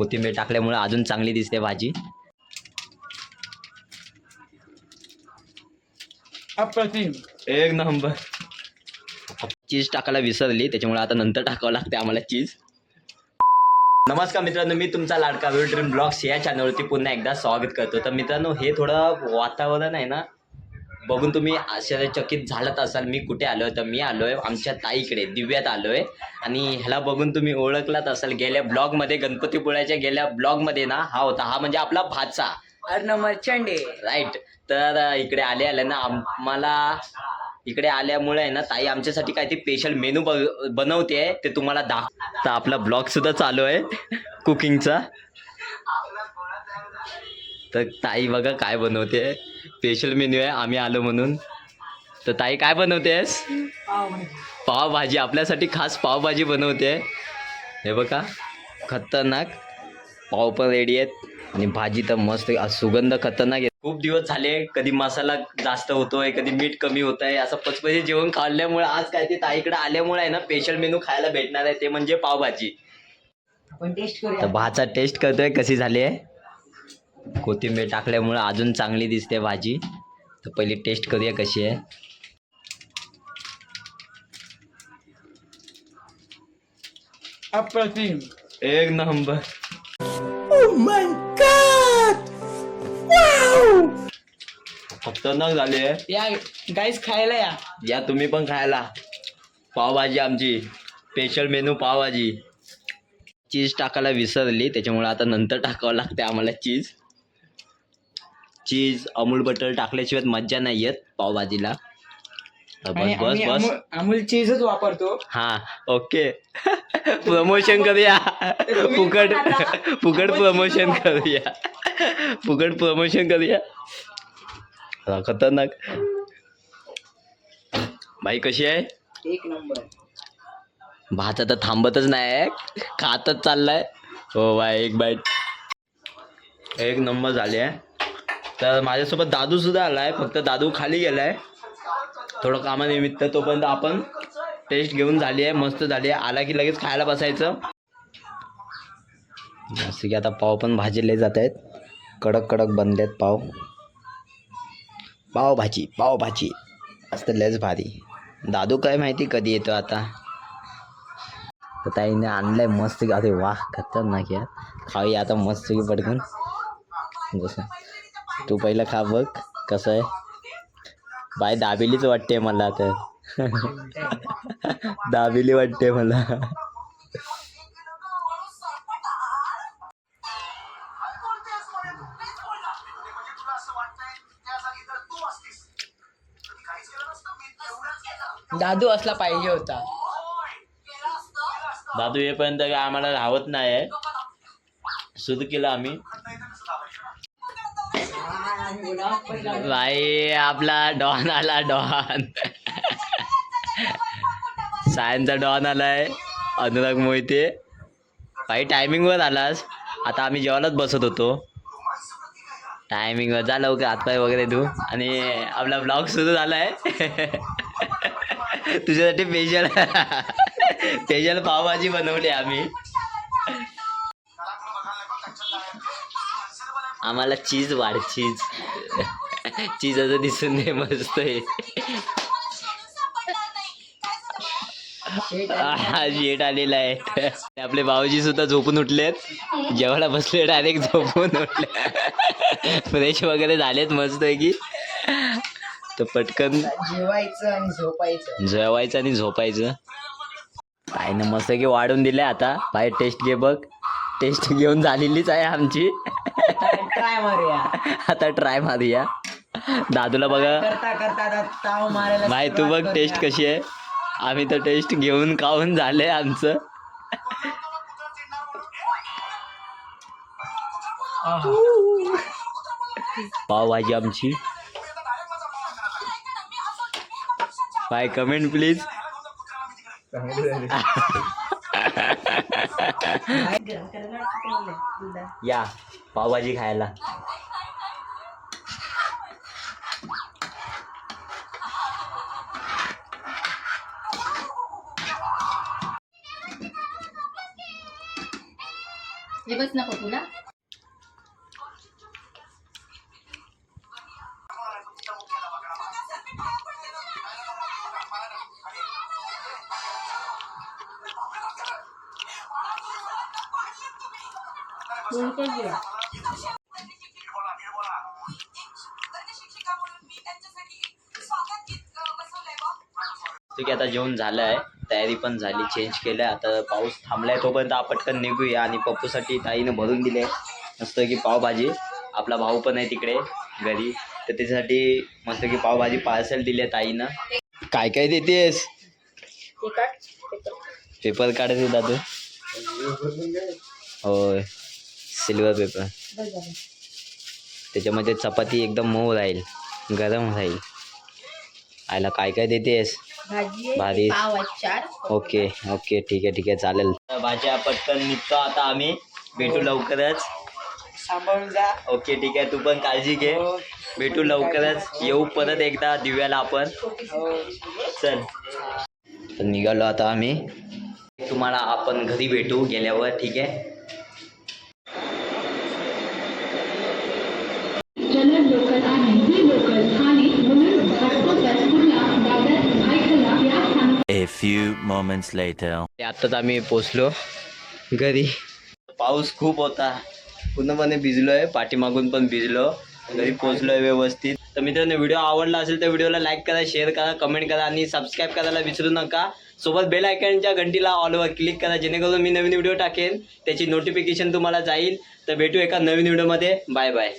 कोथिंबीर टाकल्यामुळे अजून चांगली दिसते भाजी. एक नंबर. चीज टाकायला विसरली त्याच्यामुळे आता नंतर टाकावं लागते आम्हाला चीज. नमस्कार मित्रांनो मी तुमचा लाडका व्हिडिओ ड्रीम ब्लॉग्स या चॅनलवरती पुन्हा एकदा स्वागत करतो. तर मित्रांनो हे थोडं वातावरण आहे ना बघून तुम्ही आश्चर्यचकित झालात असाल. मी कुठे आलो आहे तर मी आलो आहे आमच्या ताईकडे दिव्यात आलो आहे आणि ह्याला बघून तुम्ही ओळखलात असाल. गेल्या ब्लॉगमध्ये गणपतीपुळ्याच्या गेल्या ब्लॉगमध्ये ना हा होता. हा म्हणजे आपला भाचा. अर्णव चंडे राईट तर इकडे आले आले ना आम्हाला इकडे आल्यामुळे ना ताई आमच्यासाठी काहीतरी स्पेशल मेनू बनवते ते तुम्हाला दाख तर आपला ब्लॉग सुद्धा चालू आहे. कुकिंगचा तर ताई बघा काय बनवते स्पेशल मेन्यू आहे आम्ही आलो म्हणून. तर ताई काय बनवतेस? पावभाजी. आपल्यासाठी खास पावभाजी बनवते. हे बघा खतरनाक. पाव पण रेडी आहेत. आणि भाजी तर मस्त सुगंध खतरनाक आहे. खूप दिवस झाले कधी मसाला जास्त होतोय कधी मीठ कमी होत आहे असं पचपची जेवण खाल्ल्यामुळे आज काय ते ताईकडे आल्यामुळे आहे ना स्पेशल मेनू खायला भेटणार आहे ते म्हणजे पावभाजी. तर भाचा टेस्ट करतोय कशी झाली आहे? कोथिंबीर टाकल्यामुळे अजून चांगली दिसते भाजी. तर पहिली टेस्ट करूया कशी आहे. अप्रतिम. एक नंबर. खतरनाक झाली आहे. या गाईस खायला या. या तुम्ही पण खायला. पावभाजी आमची. Special menu pav bhaji. चीज टाकायला विसरली त्याच्यामुळे आता नंतर टाकावं लागते आम्हाला चीज चीज अमूल बटर टाकल्याशिवाय मज्जा नाही येत पावभाजीला. बस बस बस. अमूल चीजच वापरतो. हा ओके. प्रमोशन करूया. फुकट फुकट प्रमोशन करूया. फुकट प्रमोशन करूया. खतरनाक. बाई कशी आहे? एक नंबर. भात आता थांबतच नाही खातच चाललाय. हो बाय एक बाईट. एक नंबर झाले आहे. तर माझ्यासोबत दादू सुद्धा आलाय फक्त दादू खाली गेलाय. थोडं कामानिमित्त तोपर्यंत आपण टेस्ट घेऊन झाली आहे मस्त झाली आहे. आला की लगेच खायला बसायचं. जसं की आता पाव पण भाजले जात आहेत. कडक कडक बनलेत पाव. पाव भाजी पाव भाजी. लयच भारी. दादू काय माहिती कधी येतो आता. तर ताईने आणलंय मस्त. अरे वा खतरनाक या खाऊया आता मस्त की पटकन. जसं तू पहिलं खा बघ कसं आहे? बाय दाबेलीच वाटते मला तर. दाबेली वाटते मला. दादू असला पाहिजे होता. दादू येईपर्यंत काय आम्हाला राहत नाही सुरू केलं आम्ही. भाई आपला डॉन आला डॉन. सायनचा डॉन आलाय अनुराग मोहिते. भाई टायमिंगवर आलास. आता आम्ही जेवायलाच बसत होतो. टायमिंगवर झालं ओके हातपाय वगैरे तू आणि आपला ब्लॉग सुरू झालाय. तुझ्यासाठी स्पेशल स्पेशल पावभाजी बनवली आम्ही. आम्हाला चीज वाढ चीज चीज असं दिसून दे मस्त आहे. शेट आलेला आहे. आपले भाऊजी सुद्धा झोपून उठलेत. जेवायला बसले डायरेक्ट झोपून उठले. फ्रेश वगैरे झालेत मस्त आहे की. तर पटकन जेवायचं आणि झोपायचं. जेवायचं आणि झोपायचं. काय ना मस्त की वाढून दिलंय आता. बाहेर टेस्ट घे बघ. टेस्ट घेऊन झालेलीच आहे आमची. ट्राय मारूया. आता ट्राय मारूया. दादूला बघा. करता करता आता ताव मारायला माय तू सुरुवात बघ टेस्ट. कशी आहे. आम्ही तर टेस्ट घेऊन खाऊन झालंय आमचं. आहा. पावभाजी आमची. बाय कमेंट प्लीज या पावभाजी खायला. हे बस ना पप्पूला ठीक आहे आता जेवण झालं आहे तयारी पण झाली चेंज केलं आहे आता पाऊस थांबलाय तोपर्यंत आपण पटकन निघूया आणि पप्पूसाठी ताईनं भरून दिले. मस्त की पावभाजी. आपला भाऊ पण आहे तिकडे घरी. तर त्याच्यासाठी मस्त की पावभाजी पार्सल दिली आहे ताईनं. काय काय देतेस? पेपर काढत दादू. होय. सिल्वर पेपर त्याच्यामध्ये चपाती एकदम मऊ राहील गरम राहील. आयला काय काय देतेस? भाजी ओके ओके ठीक आहे ठीक आहे चालेल. भाज्या पटकन निघतो आता आम्ही. भेटू लवकरच. सांभाळून जा. ओके ठीक आहे तू पण काळजी घे. हो. भेटू लवकरच. येऊ परत एकदा दिव्याला आपण. हो. चल. निघालो आता आम्ही. तुम्हाला आपण घरी भेटू गेल्यावर ठीक आहे चलन लोकल आहे ही लोकल खाली म्हणून घाटकोपर पुन्हा दादर भायखला या स्थानकात A few moments later. आत्ताच आम्ही पोचलो घरी. पाऊस खूप होता. पूर्णपणे भिजलो भिजलोय पाठीमागून पण भिजलो. घरी पोचलोय व्यवस्थित. तर मित्रांनो व्हिडिओ आवडला असेल तर व्हिडिओला लाईक करा शेअर करा कमेंट करा आणि सबस्क्राईब करायला विसरू नका. सोबत बेल आयकॉनच्या घंटीला ऑलवर क्लिक करा जेणेकरून मी नवीन व्हिडिओ टाकेन. त्याची नोटिफिकेशन तुम्हाला जाईल. तर भेटू एका नवीन व्हिडिओमध्ये. Bye bye